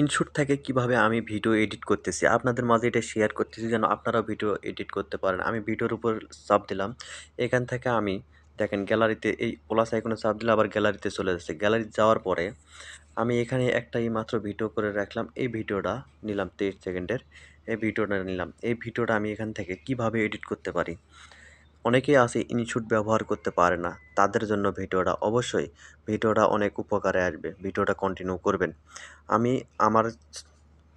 InShot থেকে কীভাবে আমি ভিডিও এডিট করতেছি। আপনাদের মাঝে এটা শেয়ার করতেছি যেন আপনারাও ভিডিও এডিট করতে পারেন। আমি ভিডিওর উপর চাপ দিলাম। এখান থেকে আমি, দেখেন গ্যালারিতে এই প্লাস আইকনে চাপ দিলে আবার গ্যালারিতে চলে যাচ্ছে। গ্যালারি যাওয়ার পরে আমি এখানে একটাই মাত্র ভিডিও করে রাখলাম। এই ভিডিওটা নিলাম তেইশ সেকেন্ডের এই ভিডিওটা নিলাম। এই ভিডিওটা আমি এখান থেকে কীভাবে এডিট করতে পারি? অনেকেই আছে ইনশুট ব্যবহার করতে পারে না। তাদের জন্য ভিডিওটা অবশ্যই ভিডিওটা অনেক উপকারে আসবে। ভিডিওটা কন্টিনিউ করবেন। আমি আমার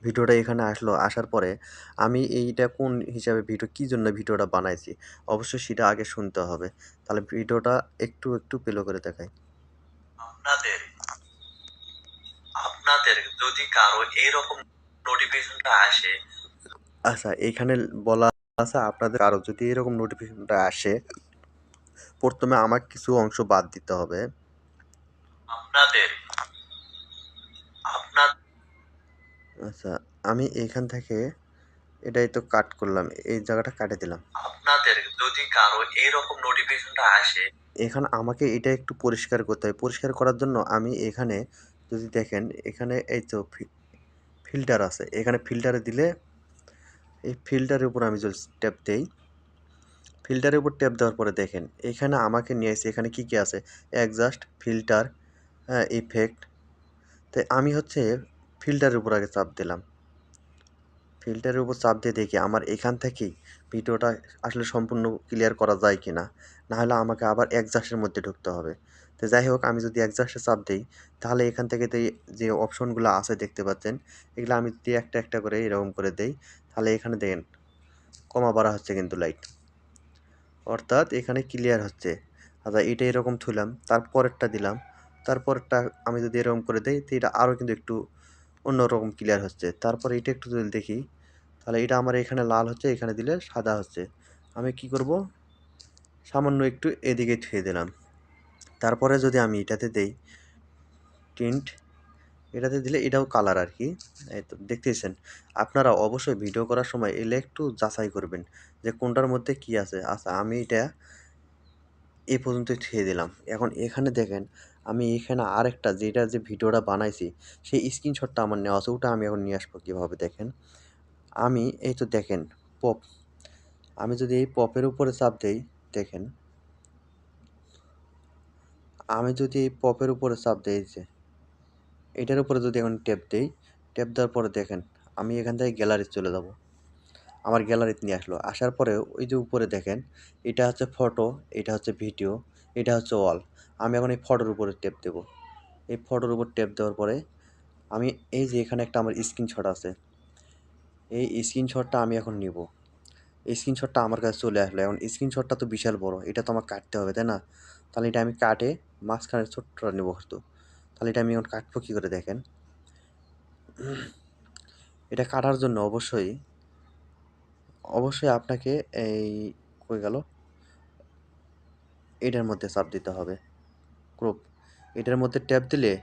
ভিডিওটা এখানে আসলো আসার পরে আমি এইটা কোন হিসাবে ভিডিও কী জন্য ভিডিওটা বানাইছি অবশ্যই সেটা আগে শুনতে হবে। তাহলে ভিডিওটা একটু একটু পেল করে দেখাই। আপনাদের আপনাদের যদি কারও এইরকম নোটিফিকেশনটা আসে আচ্ছা এখানে বলা আছে আপনাদের আরও যদি এরকম নোটিফিকেশনটা আসে প্রথমে আমার কিছু অংশ বাদ দিতে হবে। আপনাদের আপনার আচ্ছা আমি এখান থেকে এটাই তো কাট করলাম এই জায়গাটা কাটে দিলাম। আপনাদের যদি কারও এইরকম নোটিফিকেশনটা আসে এখানে আমাকে এটা একটু পরিষ্কার করতে হবে। পরিষ্কার করার জন্য আমি এখানে যদি দেখেন এখানে এই তো ফিল্টার আছে। এখানে ফিল্টারে দিলে এই ফিল্টারের উপর আমি যদি ট্যাপ দেই। ফিল্টারের উপর ট্যাপ দেওয়ার পরে দেখেন, এখানে আমাকে নিয়ে এসে এখানে কি কি আছে? অ্যাডজাস্ট ফিল্টার ইফেক্ট তাই আমি হচ্ছে ফিল্টারের উপর আগে চাপ দিলাম। ফিল্টারের উপর চাপ দিয়ে দেখি আমার এখান থেকেই ভিডিওটা আসলে সম্পূর্ণ ক্লিয়ার করা যায় কি না নাহলে আমাকে আবার অ্যাডজাস্টের মধ্যে ঢুকতে হবে। তো যাই হোক, আমি যদি অ্যাডজাস্টে চাপ দিই, তাহলে এখান থেকে যে অপশনগুলো আছে দেখতে পাচ্ছেন, এগুলো আমি যদি একটা একটা করে এরকম করে দেই, তাহলে এখানে দেখেন, কমা বাড়া হচ্ছে কিন্তু লাইট অর্থাৎ এখানে ক্লিয়ার হচ্ছে। আচ্ছা এটা এরকম থুলাম তারপরেরটা দিলাম তারপরেরটা আমি যদি এরকম করে দেই, তো এটা আরও কিন্তু একটু অন্যরকম ক্লিয়ার হচ্ছে। তারপর এটা একটু যদি দেখি, তাহলে এটা আমার এখানে লাল হচ্ছে, এখানে দিলে সাদা হচ্ছে। আমি কি করব? সামান্য একটু এদিকে থুয়ে দিলাম। তারপরে যদি আমি এটাতে দেই টিন্ট, এটাতে দিলে এটাও কালার আর কি। এই তো দেখতেছেন, আপনারা অবশ্যই ভিডিও করার সময় এলে একটু যাচাই করবেন যে কোনটার মধ্যে কি আছে। আচ্ছা আমি এটা এ পর্যন্ত থুয়ে দিলাম। এখন এখানে দেখেন, আমি এখানে আরেকটা যেটা যে ভিডিওটা বানাইছি, সেই স্ক্রিনশটটা আমার নেওয়া আছে, ওটা আমি এখন নিয়ে আসব কীভাবে দেখেন। আমি এই তো দেখেন, পপ, আমি যদি এই পপের উপরে চাপ দেই, দেখেন আমি যদি এই পপের উপরে চাপ দেই যে, এটার উপরে যদি এখন ট্যাপ দেই ট্যাপ দেওয়ার পরে দেখেন, আমি এখান থেকে গ্যালারি চলে যাব। আমার গ্যালারিতে নিয়ে আসলো। আসার পরে ওই যে উপরে দেখেন, এটা হচ্ছে ফটো এটা হচ্ছে ভিডিও এটা হচ্ছে ওয়াল আমি এখন এই ফটোর উপরে ট্যাপ দেব। এই ফটোর উপর ট্যাপ দেওয়ার পরে আমি এই যে এখানে একটা আমার স্ক্রিনশট আছে, এই স্ক্রিনশটটা আমি এখন নিব। স্ক্রিনশটটা আমার কাছে চলে আসলো। এখন স্ক্রিনশটটা তো বিশাল বড়, এটা তো আমার কাটতে হবে, তাই না? তাহলে এটা আমি কাটে মাঝখানে ছোট্টটা নেব হয়তো তাহলে এটা আমি এখন কাটবো কী করে দেখেন। এটা কাটার জন্য অবশ্যই অবশ্যই আপনাকে এই কই গেল? এটার মধ্যে চাপ দিতে হবে। ক্রপ এটার মধ্যে ট্যাপ দিলে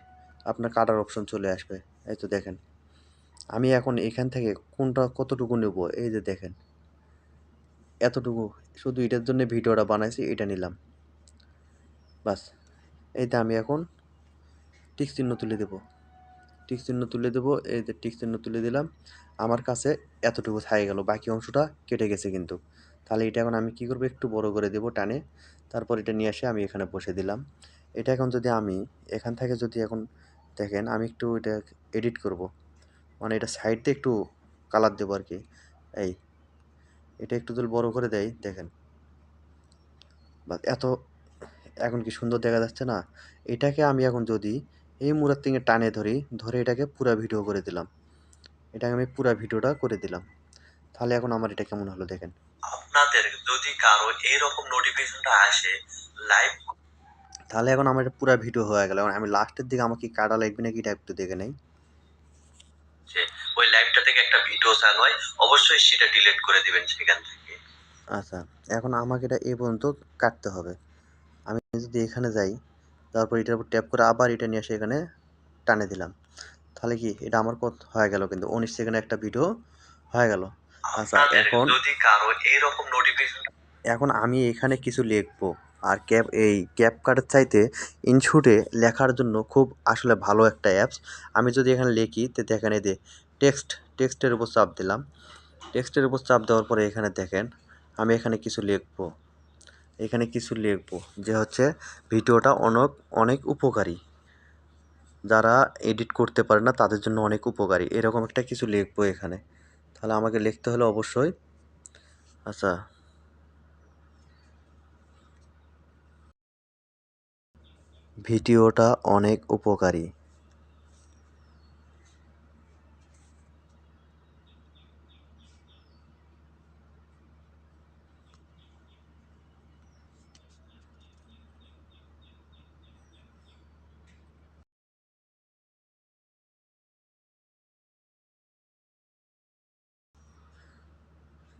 আপনার কাটার অপশন চলে আসবে। এই তো দেখেন। আমি এখন এখান থেকে কোনটা কতটুকু নেব? এই যে দেখেন। এতটুকু। শুধু এটার জন্য ভিডিওটা বানাইছি, এটা নিলাম। বাস। এইটা আমি এখন টিক চিহ্ন তুলে দেব। টিক চিহ্ন তুলে দেবো, এই যে টিক চিহ্ন তুলে দিলাম। আমার কাছে এতটুকু থাকে গেল, বাকি অংশটা কেটে গেছে কিন্তু। তাহলে এটা এখন আমি কি করব? একটু বড় করে দেব টানে। তারপর এটা নিয়ে এসে আমি এখানে বসে দিলাম। এটা এখন যদি আমি এখান থেকে যদি এখন দেখেন, আমি একটু এটা এডিট করব। মানে এটা সাইড দিয়ে একটু কালার দেবো আর কি। এই, এটা একটু যদি বড় করে দেয় দেখেন। বা এত এখন কি সুন্দর দেখা যাচ্ছে না? এটাকে আমি এখন যদি এই মুরার থেকে টানে ধরি ধরে এটাকে পুরা ভিডিও করে দিলাম। এটাকে আমি পুরা ভিডিওটা করে দিলাম। তাহলে এখন আমার এটা কেমন হলো দেখেন। আপনাদের যদি কারও এইরকম নোটিফিকেশনটা আসে লাইভ তাহলে এখন আমার এটা পুরা ভিডিও হয়ে গেল। আমি লাস্টের দিকে আমাকে কাটা লাগবে নাকি এটা একটু দেখে নেই। ওই লাইভটা থেকে একটা ভিডিও চালু হয় অবশ্যই সেটা ডিলিট করে দিবেন সেখান থেকে। আচ্ছা এখন আমাকে এটা এই পর্যন্ত কাটতে হবে। আমি যদি এখানে যাই তারপর এটার উপর ট্যাপ করে আবার এটা নিয়ে এসে এখানে টানে দিলাম। তাহলে কি এটা আমার কত হয়ে গেল কিন্তু। উনিশ সেকেন্ডে একটা ভিডিও হয়ে গেল। আচ্ছা এখন যদি কারও এইরকম নোটিফিকেশন এখন আমি এখানে কিছু লিখব। আর ক্যাপ এই ক্যাপ কার্ডের চাইতে ইনশুটে লেখার জন্য খুব আসলে ভালো একটা অ্যাপস আমি যদি এখানে লিখি তো দেখেন এই যে টেক্সট টেক্সটের উপর চাপ দিলাম। টেক্সটের উপর চাপ দেওয়ার পরে এখানে দেখেন আমি এখানে কিছু লিখব। এখানে কিছু লিখব, যে হচ্ছে ভিডিওটা অনেক অনেক উপকারী। যারা এডিট করতে পারে না, তাদের জন্য অনেক উপকারী। এরকম একটা কিছু লিখব এখানে। তাহলে আমাকে লিখতে হলে অবশ্যই আচ্ছা। ভিডিওটা অনেক উপকারী।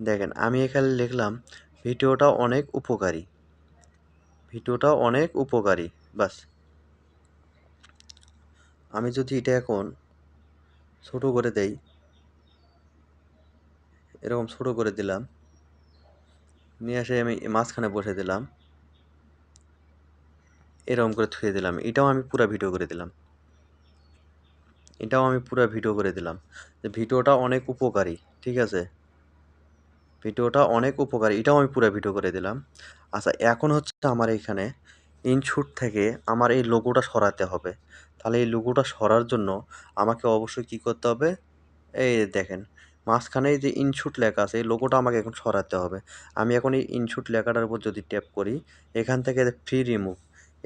দেখেন, আমি এখানে লিখলাম, ভিডিওটা অনেক উপকারী। ভিডিওটা অনেক উপকারী, বাস। আমি যদি এটা এখন ছোট করে দেই, এরকম ছোট করে দিলাম, নিয়ে এসে আমি মাঝখানে বসে দিলাম, এরকম করে থুয়ে দিলাম। এটাও আমি পুরো ভিডিও করে দিলাম। এটাও আমি পুরো ভিডিও করে দিলাম যে ভিডিওটা অনেক উপকারী, ঠিক আছে? ভিডিওটা অনেক উপকারী, এটাও আমি পুরো ভিডিও করে দিলাম। আচ্ছা এখন হচ্ছে আমার এখানে ইনশুট থেকে আমার এই লোগোটা সরাতে হবে। তাহলে এই লোগোটা সরার জন্য আমাকে অবশ্যই কি করতে হবে? এই দেখেন, মাঝখানে যে ইনশুট লেখা আছে, এই লোগোটা আমাকে এখন সরাতে হবে। আমি এখন এই ইনশুট লেখাটার উপর যদি ট্যাপ করি, এখান থেকে ফ্রি রিমুভ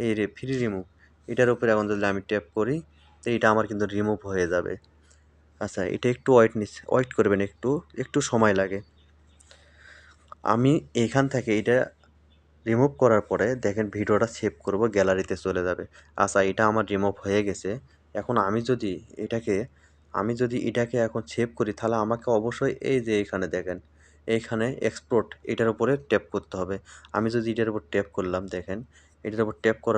এই রে ফ্রি রিমুভ এটার উপরে এখন যদি আমি ট্যাপ করি, তো এটা আমার কিন্তু রিমুভ হয়ে যাবে। আচ্ছা এটা একটু ওয়েট নিস ওয়েট করবেন একটু একটু সময় লাগে। আমি এখান থেকে এটা রিমুভ করার পরে দেখেন ভিডিওটা সেভ করব গ্যালারিতে চলে যাবে। আচ্ছা এটা আমার রিমুভ হয়ে গেছে। এখন আমি যদি এটাকে, আমি যদি এটাকে এখন সেভ করি, তাহলে আমাকে অবশ্যই এই যে এখানে দেখেন এইখানে এক্সপোর্ট এটার উপরে ট্যাপ করতে হবে। আমি যদি এটার উপর ট্যাপ করলাম, দেখেন, এটার উপর ট্যাপ করার